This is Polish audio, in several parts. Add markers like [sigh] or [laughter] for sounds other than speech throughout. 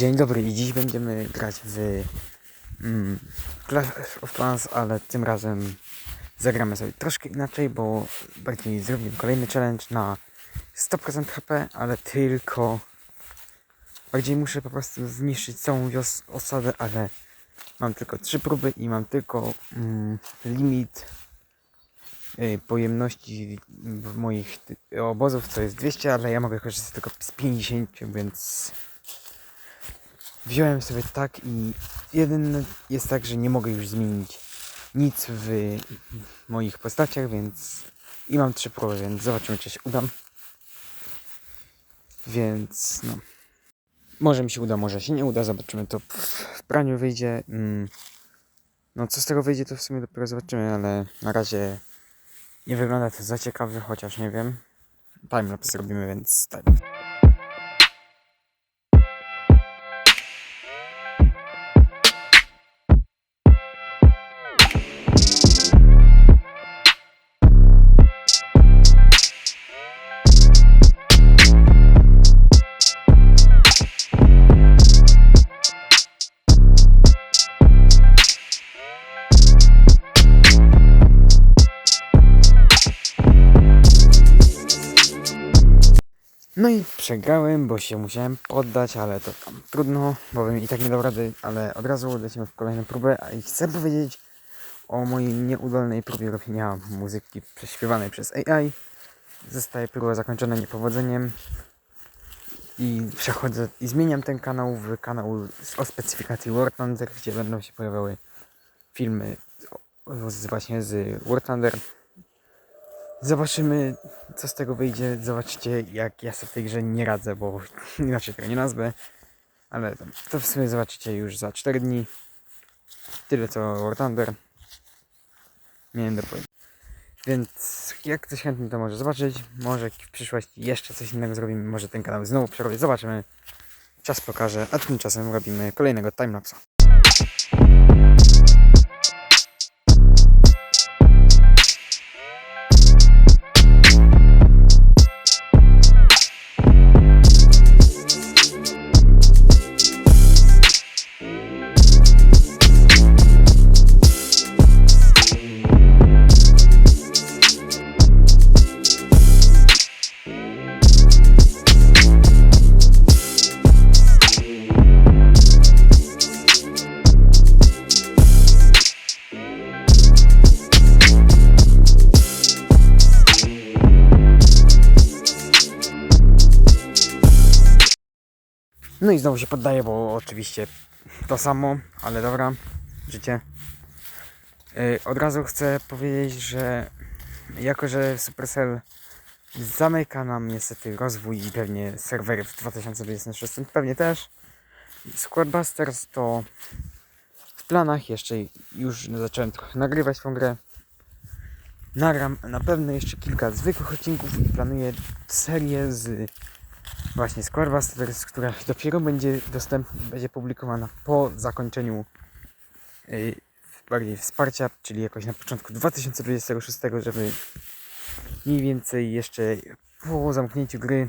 Dzień dobry i dziś będziemy grać w mm, Clash of Clans, ale tym razem zagramy sobie troszkę inaczej, bo bardziej zrobimy kolejny challenge na 100% HP, ale tylko bardziej muszę po prostu zniszczyć całą wios- osadę, ale mam tylko trzy próby i mam tylko mm, limit y, pojemności moich ty- obozów, co jest 200, ale ja mogę korzystać tylko z 50, więc wziąłem sobie tak i jeden jest tak, że nie mogę już zmienić nic w moich postaciach, więc i mam trzy próby, więc zobaczymy czy się uda. Więc no. Może mi się uda, może się nie uda, zobaczymy to w praniu wyjdzie. Mm. No co z tego wyjdzie to w sumie dopiero zobaczymy, ale na razie nie wygląda to za ciekawe, chociaż nie wiem. Timelapse zrobimy, więc tak. No i przegrałem, bo się musiałem poddać, ale to tam trudno, bo bym i tak nie dał rady, ale od razu lecimy w kolejną próbę i chcę powiedzieć o mojej nieudolnej próbie robienia muzyki prześpiewanej przez AI. Zostaje próba zakończona niepowodzeniem i przechodzę i zmieniam ten kanał w kanał o specyfikacji War Thunder, gdzie będą się pojawiały filmy z, właśnie z War Thunder. Zobaczymy, co z tego wyjdzie. Zobaczcie, jak ja sobie w tej grze nie radzę, bo [laughs] inaczej tego nie nazwę. Ale to, w sumie zobaczycie już za 4 dni. Tyle co War Thunder. Miałem do powiedzenia. Więc jak ktoś chętny to może zobaczyć. Może w przyszłości jeszcze coś innego zrobimy. Może ten kanał znowu przerobię. Zobaczymy. Czas pokaże. A tymczasem robimy kolejnego timelapsa. No i znowu się poddaję, bo oczywiście to samo, ale dobra, życie. Yy, od razu chcę powiedzieć, że jako, że Supercell zamyka nam niestety rozwój i pewnie serwery w 2026, pewnie też. Squadbusters to w planach jeszcze już zacząłem trochę nagrywać tą grę. Nagram na pewno jeszcze kilka zwykłych odcinków i planuję serię z właśnie Squadbusters, która dopiero będzie dostępna, będzie publikowana po zakończeniu yy, bardziej wsparcia, czyli jakoś na początku 2026, żeby mniej więcej jeszcze po zamknięciu gry,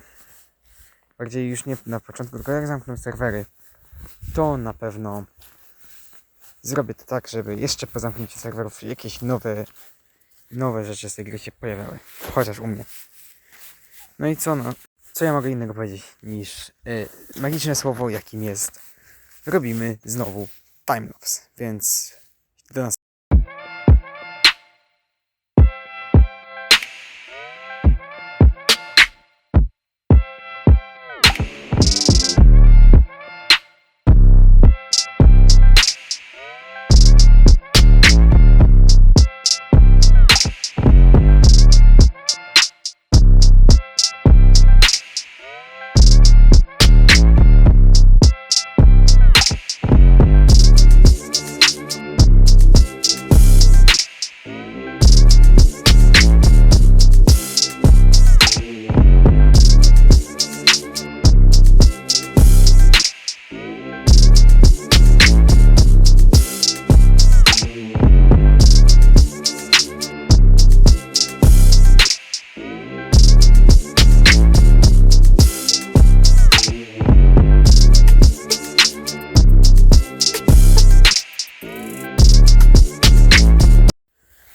bardziej już nie na początku, tylko jak zamkną serwery, to na pewno zrobię to tak, żeby jeszcze po zamknięciu serwerów jakieś nowe, nowe rzeczy z tej gry się pojawiały, chociaż u mnie. No i co no, co ja mogę innego powiedzieć niż y, magiczne słowo, jakim jest robimy znowu timelapse, więc do nas.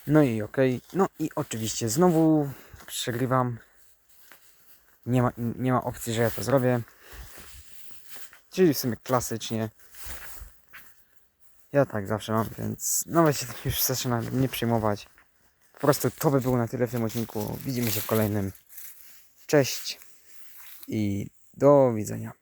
No i okej. No i oczywiście znowu przegrywam. Nie ma, nie ma opcji, że ja to zrobię. Czyli w sumie klasycznie. Ja tak zawsze mam, więc nawet się tym już zaczynam nie przejmować. Po prostu to by było na tyle w tym odcinku. Widzimy się w kolejnym. Cześć i do widzenia.